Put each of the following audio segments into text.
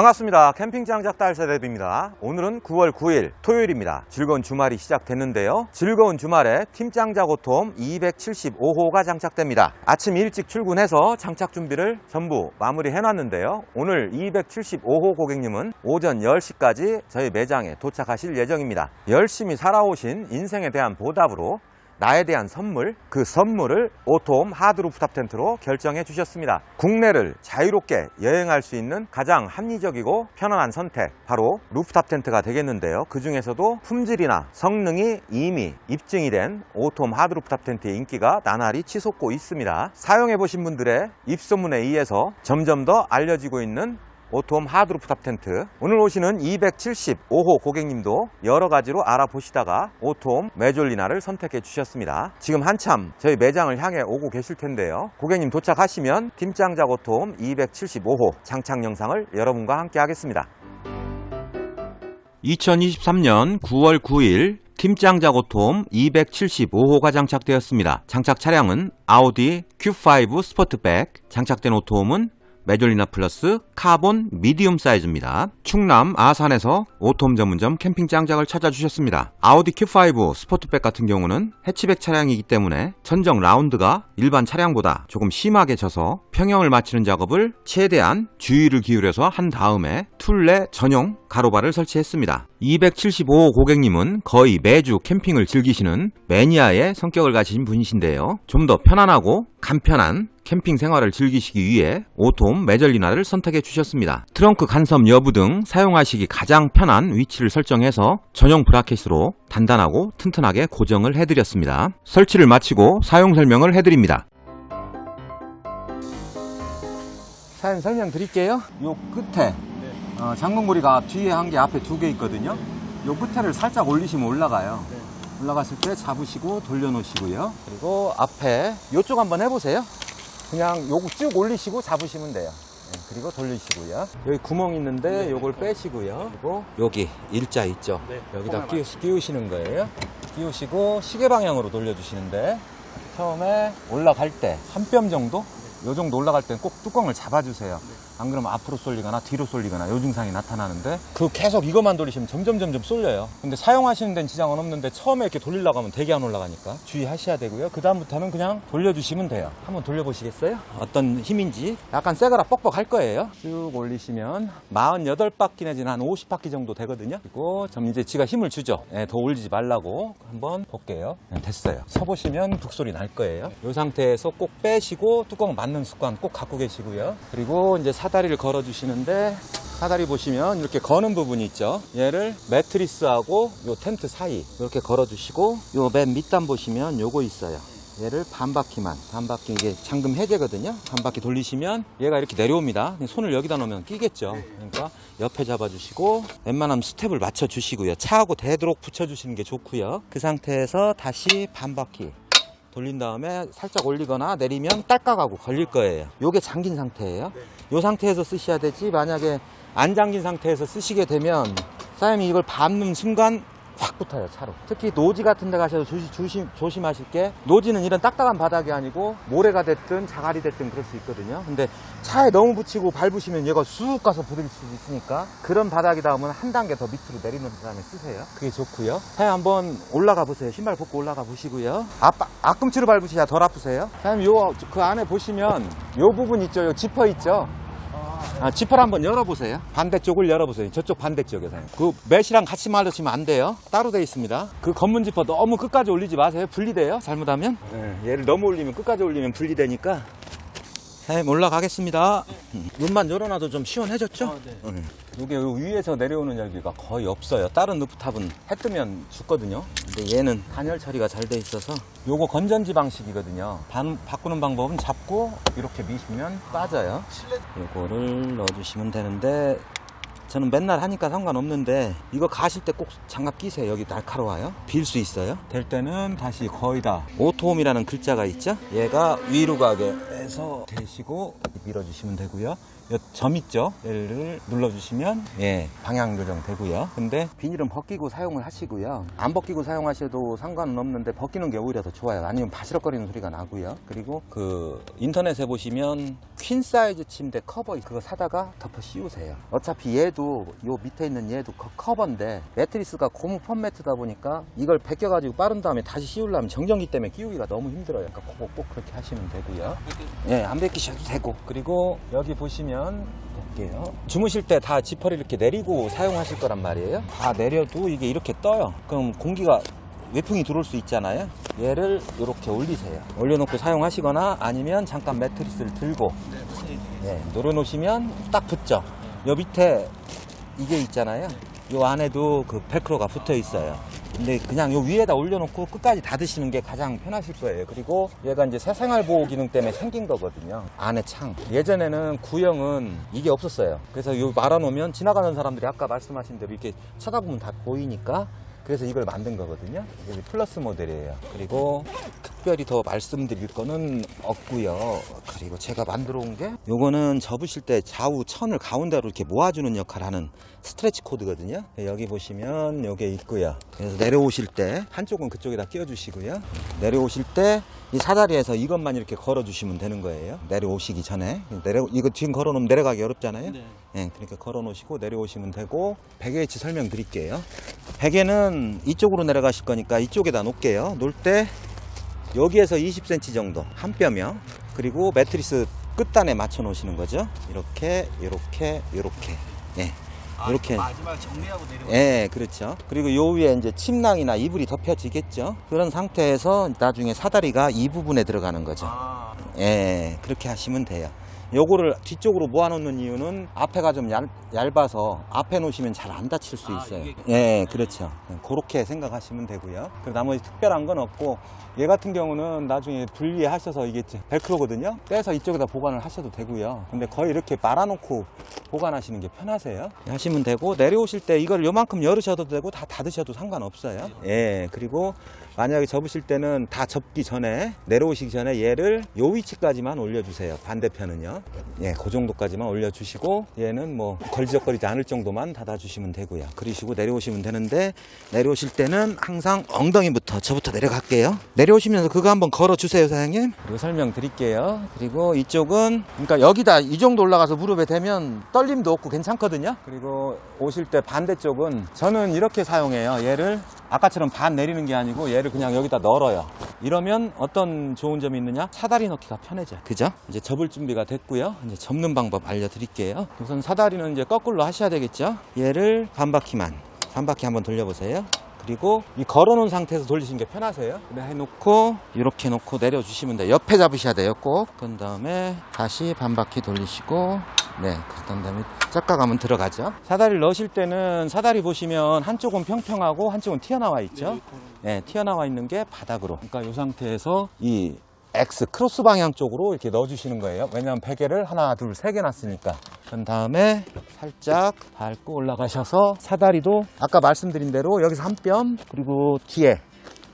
반갑습니다. 캠핑장 작달 세대입니다. 오늘은 9월 9일 토요일입니다. 즐거운 주말이 시작됐는데요. 즐거운 주말에 팀장 작 오톰 275호가 장착됩니다. 아침 일찍 출근해서 장착 준비를 전부 마무리 해놨는데요. 오늘 275호 고객님은 오전 10시까지 저희 매장에 도착하실 예정입니다. 열심히 살아오신 인생에 대한 보답으로 나에 대한 선물, 그 선물을 오톰 하드루프 탑 텐트로 결정해 주셨습니다. 국내를 자유롭게 여행할 수 있는 가장 합리적이고 편안한 선택, 바로 루프탑 텐트가 되겠는데요. 그 중에서도 품질이나 성능이 이미 입증이 된 오톰 하드루프 탑 텐트의 인기가 나날이 치솟고 있습니다. 사용해 보신 분들의 입소문에 의해서 점점 더 알려지고 있는 오톰 하드루프탑 텐트. 오늘 오시는 275호 고객님도 여러 가지로 알아보시다가 오톰 메졸리나를 선택해 주셨습니다. 지금 한참 저희 매장을 향해 오고 계실 텐데요. 고객님 도착하시면 팀장작 오톰 275호 장착 영상을 여러분과 함께 하겠습니다. 2023년 9월 9일 팀장작 오톰 275호가 장착되었습니다. 장착 차량은 아우디 Q5 스포트백, 장착된 오톰은 메졸리나 플러스 카본 미디움 사이즈입니다. 충남 아산에서 오톰 전문점 캠핑 장작을 찾아주셨습니다. 아우디 Q5 스포트백 같은 경우는 해치백 차량이기 때문에 천정 라운드가 일반 차량보다 조금 심하게 져서 평형을 맞추는 작업을 최대한 주의를 기울여서 한 다음에 툴레 전용 가로바를 설치했습니다. 275호 고객님은 거의 매주 캠핑을 즐기시는 매니아의 성격을 가진 분이신데요. 좀 더 편안하고 간편한 캠핑 생활을 즐기시기 위해 오톰 메절리나를 선택해 주셨습니다. 트렁크 간섭 여부 등 사용하시기 가장 편한 위치를 설정해서 전용 브라켓으로 단단하고 튼튼하게 고정을 해드렸습니다. 설치를 마치고 사용 설명을 해드립니다. 사연 설명 드릴게요. 요 끝에 어, 장롱고리가 뒤에 한 개 앞에 두 개 있거든요. 요 끝에를 살짝 올리시면 올라가요. 올라갔을 때 잡으시고 돌려놓으시고요. 그리고 앞에 요쪽 한번 해보세요. 그냥 요거 쭉 올리시고 잡으시면 돼요. 네, 그리고 돌리시고요. 여기 구멍 있는데 요걸 빼시고요. 그리고 여기 일자 있죠. 여기다 끼우, 끼우시는 거예요. 끼우시고 시계 방향으로 돌려주시는데 처음에 올라갈 때 한 뼘 정도? 요 정도 올라갈 땐꼭 뚜껑을 잡아주세요. 안 그러면 앞으로 쏠리거나 뒤로 쏠리거나 요 증상이 나타나는데 그 계속 이것만 돌리시면 점점 점점 쏠려요. 근데 사용하시는 데는 지장은 없는데 처음에 이렇게 돌리려고 하면 되게 안 올라가니까 주의하셔야 되고요. 그 다음부터는 그냥 돌려주시면 돼요. 한번 돌려보시겠어요? 어떤 힘인지 약간 세거라 뻑뻑할 거예요. 쭉 올리시면 48바퀴 내지는 한 50바퀴 정도 되거든요. 그리고 좀 이제 지가 힘을 주죠. 예, 더 올리지 말라고 한번 볼게요. 네, 됐어요. 서보시면 북소리 날 거예요. 이 상태에서 꼭 빼시고 뚜껑 맞는 습관 꼭 갖고 계시고요. 그리고 이제 사 다리를 걸어 주시는데 사다리 보시면 이렇게 거는 부분이 있죠. 얘를 매트리스하고 요 텐트 사이 이렇게 걸어 주시고 요 맨 밑단 보시면 요거 있어요. 얘를 반 바퀴만 반 바퀴 이게 잠금 해제거든요. 반 바퀴 돌리시면 얘가 이렇게 내려옵니다. 손을 여기다 놓으면 끼겠죠. 그러니까 옆에 잡아주시고 웬만하면 스텝을 맞춰 주시고요. 차하고 되도록 붙여 주시는 게 좋고요. 그 상태에서 다시 반 바퀴 돌린 다음에 살짝 올리거나 내리면 딸깍하고 걸릴 거예요. 요게 잠긴 상태예요. 요 상태에서 쓰셔야 되지 만약에 안 잠긴 상태에서 쓰시게 되면 사장님이 이걸 밟는 순간 확 붙어요 차로. 특히 노지 같은 데 조시- 조심, 조심 하실 게 노지는 이런 딱딱한 바닥이 아니고 모래가 됐든 자갈이 됐든 그럴 수 있거든요. 근데 차에 너무 붙이고 밟으시면 얘가 쑥 가서 부딪힐 수 있으니까 그런 바닥이다 하면 한 단계 더 밑으로 내리는 다음에 쓰세요. 그게 좋고요. 사장님 한번 올라가 보세요. 신발 벗고 올라가 보시고요. 앞, 앞꿈치로 밟으셔야 덜 아프세요? 사장님 요그 안에 보시면 요 부분 있죠. 요 지퍼 있죠 아, 지퍼를 한번 열어보세요. 반대쪽을 열어보세요. 저쪽 반대쪽에서. 그 매시랑 같이 말르시면 안 돼요. 따로 돼 있습니다. 그 검문 지퍼 너무 끝까지 올리지 마세요. 분리돼요. 잘못하면. 네, 얘를 너무 올리면 끝까지 올리면 분리되니까. 사장님 올라가겠습니다. 문만 열어놔도 좀 시원해졌죠? 응. 이게 요 위에서 내려오는 열기가 거의 없어요. 다른 루프탑은 해 뜨면 죽거든요. 근데 얘는 단열 처리가 잘 돼 있어서 요거 건전지 방식이거든요. 반- 바꾸는 방법은 잡고 이렇게 미시면 빠져요. 요거를 넣어주시면 되는데 저는 맨날 하니까 상관없는데 이거 가실 때 꼭 장갑 끼세요. 여기 날카로워요. 빌 수 있어요. 될 때는 다시 거의 다 오토홈이라는 글자가 있죠. 얘가 위로 가게 해서 대시고 밀어주시면 되고요. 요점 있죠? 얘를 눌러주시면 예 방향 조정 되고요. 근데 비닐은 벗기고 사용을 하시고요. 안 벗기고 사용하셔도 상관은 없는데 벗기는 게 오히려 더 좋아요. 아니면 바시럭거리는 소리가 나고요. 그리고 그 인터넷에 보시면 퀸 사이즈 침대 커버 그거 사다가 덮어 씌우세요. 어차피 얘도 요 밑에 있는 얘도 커- 커버인데 매트리스가 고무 펌 매트다 보니까 이걸 벗겨가지고 빠른 다음에 다시 씌우려면 정전기 때문에 끼우기가 너무 힘들어요. 그러니까 꼭, 꼭 그렇게 하시면 되고요. 예, 안 벗기셔도 되고. 그리고 여기 보시면 볼게요. 주무실 때 다 지퍼를 이렇게 내리고 사용하실 거란 말이에요. 다 내려도 이게 이렇게 떠요. 그럼 공기가 외풍이 들어올 수 있잖아요. 얘를 이렇게 올리세요. 올려놓고 사용하시거나 아니면 잠깐 매트리스를 들고 예, 놓으시면 딱 붙죠. 요 밑에 이게 있잖아요. 요 안에도 그 벨크로가 붙어 있어요. 근데 그냥 요 위에다 올려놓고 끝까지 닫으시는 게 가장 편하실 거예요. 그리고 얘가 이제 새생활 보호 기능 때문에 생긴 거거든요. 안에 창. 예전에는 구형은 이게 없었어요. 그래서 요 말아놓으면 지나가는 사람들이 아까 말씀하신 대로 이렇게 쳐다보면 다 보이니까 그래서 이걸 만든 거거든요. 이게 플러스 모델이에요. 그리고 특별히 더 말씀드릴 거는 없고요. 그리고 제가 만들어 온 게 요거는 접으실 때 좌우 천을 가운데로 이렇게 모아주는 역할을 하는 스트레치 코드거든요. 여기 보시면 요게 있고요. 그래서 내려오실 때 한쪽은 그쪽에다 끼워주시고요. 내려오실 때 이 사다리에서 이것만 이렇게 걸어주시면 되는 거예요. 내려오시기 전에 내려 이거 지금 걸어놓으면 내려가기 어렵잖아요. 네. 예, 그러니까 걸어 놓으시고 내려오시면 되고 베개 위치 설명 드릴게요. 베개는 이쪽으로 내려가실 거니까 이쪽에다 놓을게요. 놓을 때 여기에서 20cm 정도 한 뼘이요. 그리고 매트리스 끝단에 맞춰 놓으시는 거죠. 이렇게 이렇게 이렇게 예. 이렇게 마지막 정리하고 내려가. 예, 그렇죠. 그리고 요 위에 이제 침낭이나 이불이 덮여지겠죠. 그런 상태에서 나중에 사다리가 이 부분에 들어가는 거죠. 아, 예, 그렇게 하시면 돼요. 요거를 뒤쪽으로 모아놓는 이유는 앞에가 좀 얇, 얇아서 앞에 놓으시면 잘 안 다칠 수 아, 있어요. 이게- 예, 그렇죠. 그렇게 생각하시면 되고요. 그리고 나머지 특별한 건 없고 얘 같은 경우는 나중에 분리하셔서 이게 벨크로거든요. 떼서 이쪽에다 보관을 하셔도 되고요. 근데 거의 이렇게 말아놓고 보관하시는 게 편하세요. 하시면 되고 내려오실 때 이걸 요만큼 열으셔도 되고 다 닫으셔도 상관없어요. 예, 그리고 만약에 접으실 때는 다 접기 전에 내려오시기 전에 얘를 요 위치 까지만 올려주세요. 반대편은요. 예, 그 정도까지만 올려주시고 얘는 뭐 걸리적거리지 않을 정도만 닫아주시면 되고요. 그러시고 내려오시면 되는데 내려오실 때는 항상 엉덩이부터 저부터 내려갈게요. 내려오시면서 그거 한번 걸어주세요, 사장님. 그리고 설명드릴게요. 그리고 이쪽은 그러니까 여기다 이 정도 올라가서 무릎에 대면 떨림도 없고 괜찮거든요. 그리고 오실 때 반대쪽은 저는 이렇게 사용해요. 얘를 아까처럼 반 내리는 게 아니고 얘를 그냥 여기다 널어요. 이러면 어떤 좋은 점이 있느냐? 사다리 넣기가 편해져요. 그죠? 이제 접을 준비가 됐고요. 이제 접는 방법 알려드릴게요. 우선 사다리는 이제 거꾸로 하셔야 되겠죠? 얘를 반 바퀴만, 반 바퀴 한번 돌려보세요. 그리고 이 걸어놓은 상태에서 돌리시는 게 편하세요. 그래 해놓고 이렇게 놓고 내려주시면 돼요. 옆에 잡으셔야 돼요. 꼭. 그런 다음에 다시 반 바퀴 돌리시고 네, 그런 다음에 짝가가면 들어가죠. 사다리를 넣으실 때는 사다리 보시면 한쪽은 평평하고 한쪽은 튀어나와 있죠. 네, 튀어나와 있는 게 바닥으로. 그러니까 이 상태에서 이 X 크로스 방향 쪽으로 이렇게 넣어주시는 거예요. 왜냐하면 베개를 하나, 둘, 세 개 놨으니까. 그런 다음에 살짝 밟고 올라가셔서 사다리도 아까 말씀드린 대로 여기서 한 뼘 그리고 뒤에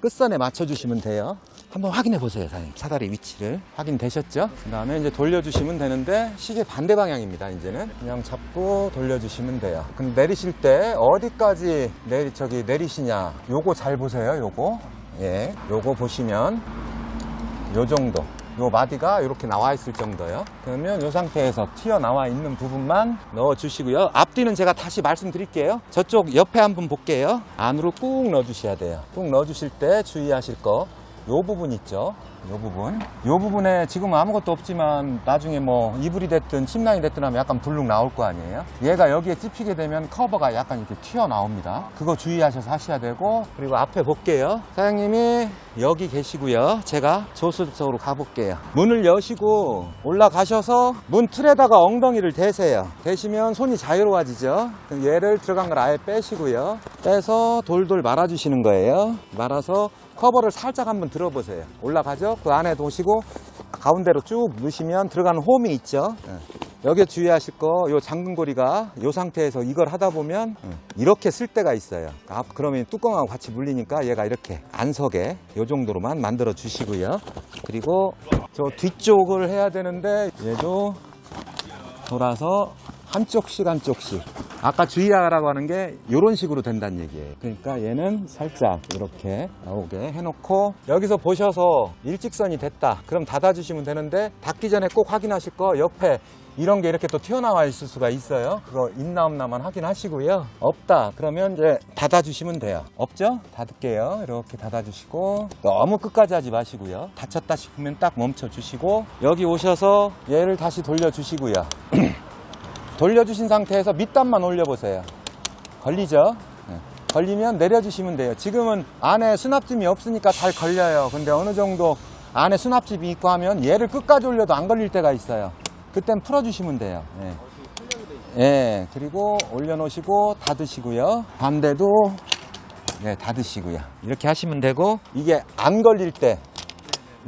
끝선에 맞춰주시면 돼요. 한번 확인해 보세요, 사장님. 사다리 위치를 확인되셨죠? 그 다음에 이제 돌려주시면 되는데 시계 반대 방향입니다, 이제는. 그냥 잡고 돌려주시면 돼요. 근데 내리실 때 어디까지 내리, 저기 내리시냐. 요거 잘 보세요, 요거. 예, 요거 보시면 요 정도. 요 마디가 이렇게 나와 있을 정도요. 그러면 요 상태에서 튀어나와 있는 부분만 넣어 주시고요. 앞뒤는 제가 다시 말씀드릴게요. 저쪽 옆에 한번 볼게요. 안으로 꾹 넣어 주셔야 돼요. 꾹 넣어 주실 때 주의하실 거. 요 부분 있죠. 요 부분. 요 부분에 지금 아무것도 없지만 나중에 뭐 이불이 됐든 침낭이 됐든 하면 약간 불룩 나올 거 아니에요. 얘가 여기에 찝히게 되면 커버가 약간 이렇게 튀어나옵니다. 그거 주의하셔서 하셔야 되고 그리고 앞에 볼게요. 사장님이 여기 계시고요. 제가 조수석으로 가볼게요. 문을 여시고 올라가셔서 문 틀에다가 엉덩이를 대세요. 대시면 손이 자유로워지죠. 얘를 들어간 걸 아예 빼시고요. 빼서 돌돌 말아주시는 거예요. 말아서 커버를 살짝 한번 들어보세요. 올라가죠? 그 안에 놓으시고 가운데로 쭉 넣으시면 들어가는 홈이 있죠. 예. 여기에 주의하실 거, 요 잠근고리가 요 상태에서 이걸 하다 보면 이렇게 쓸 때가 있어요. 아, 그러면 뚜껑하고 같이 물리니까 얘가 이렇게 안 서게 요 정도로만 만들어 주시고요. 그리고 저 뒤쪽을 해야 되는데 얘도 돌아서 한쪽씩 한쪽씩. 아까 주의하라고 하는 게 이런 식으로 된다는 얘기예요. 그러니까 얘는 살짝 이렇게 나오게 해놓고 여기서 보셔서 일직선이 됐다. 그럼 닫아주시면 되는데 닫기 전에 꼭 확인하실 거 옆에 이런 게 이렇게 또 튀어나와 있을 수가 있어요. 그거 있나 없나만 확인하시고요. 없다. 그러면 이제 닫아주시면 돼요. 없죠? 닫을게요. 이렇게 닫아주시고 너무 끝까지 하지 마시고요. 닫혔다 싶으면 딱 멈춰주시고 여기 오셔서 얘를 다시 돌려주시고요. 돌려주신 상태에서 밑단만 올려보세요. 걸리죠? 네. 걸리면 내려주시면 돼요. 지금은 안에 수납집이 없으니까 잘 걸려요. 근데 어느 정도 안에 수납집이 있고 하면 얘를 끝까지 올려도 안 걸릴 때가 있어요. 그땐 풀어주시면 돼요. 예. 예, 그리고 올려놓으시고 닫으시고요. 반대도 네, 닫으시고요. 이렇게 하시면 되고 이게 안 걸릴 때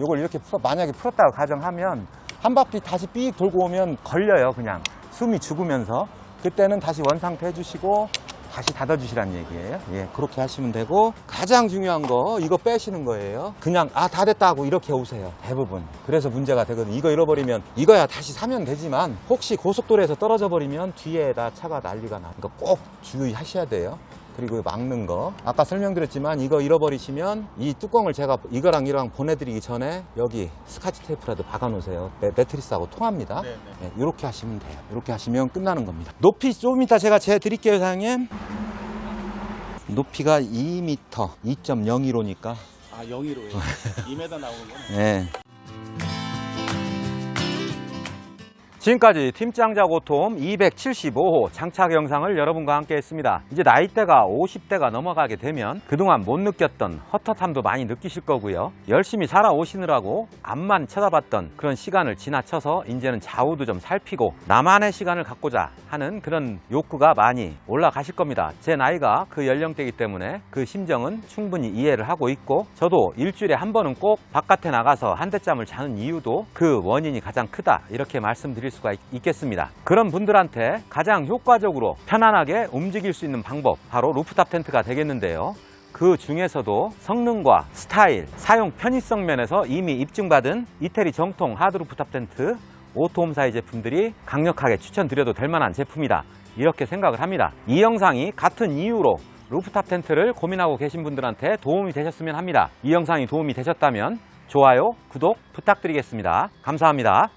요걸 이렇게 풀어 만약에 풀었다고 가정하면 한 바퀴 다시 삑 돌고 오면 걸려요 그냥 숨이 죽으면서 그때는 다시 원상태 해주시고 다시 닫아주시란 얘기예요. 예 그렇게 하시면 되고 가장 중요한 거 이거 빼시는 거예요. 그냥 아 다 됐다 하고 이렇게 오세요. 대부분. 그래서 문제가 되거든요. 이거 잃어버리면 이거야 다시 사면 되지만 혹시 고속도로에서 떨어져 버리면 뒤에다 차가 난리가 나. 그러니까 꼭 주의하셔야 돼요 그리고 막는 거. 아까 설명드렸지만 이거 잃어버리시면 이 뚜껑을 제가 이거랑 이거랑 보내드리기 전에 여기 스카치 테이프라도 박아 놓으세요. 매, 매트리스하고 통합니다. 네, 네. 이렇게 하시면 돼요. 이렇게 하시면 끝나는 겁니다. 높이 좀 이따 제가 재 드릴게요 사장님. 높이가 2m 2.01호니까. 아 영희로 2m 나오는 거네. 네. 지금까지 팀장자 고톰 275호 장착 영상을 여러분과 함께 했습니다. 이제 나이대가 50대가 넘어가게 되면 그동안 못 느꼈던 헛헛함도 많이 느끼실 거고요. 열심히 살아오시느라고 앞만 쳐다봤던 그런 시간을 지나쳐서 이제는 좌우도 좀 살피고 나만의 시간을 갖고자 하는 그런 욕구가 많이 올라가실 겁니다. 제 나이가 그 연령대이기 때문에 그 심정은 충분히 이해를 하고 있고 저도 일주일에 한 번은 꼭 바깥에 나가서 한 대짬을 자는 이유도 그 원인이 가장 크다 이렇게 말씀드릴 수가 있- 있겠습니다. 그런 분들한테 가장 효과적으로 편안하게 움직일 수 있는 방법 바로 루프탑 텐트가 되겠는데요. 그 중에서도 성능과 스타일, 사용 편의성 면에서 이미 입증받은 이태리 정통 하드루프탑 텐트 오토홈사의 제품들이 강력하게 추천드려도 될 만한 제품이다. 이렇게 생각을 합니다. 이 영상이 같은 이유로 루프탑 텐트를 고민하고 계신 분들한테 도움이 되셨으면 합니다. 이 영상이 도움이 되셨다면 좋아요, 구독 부탁드리겠습니다. 감사합니다.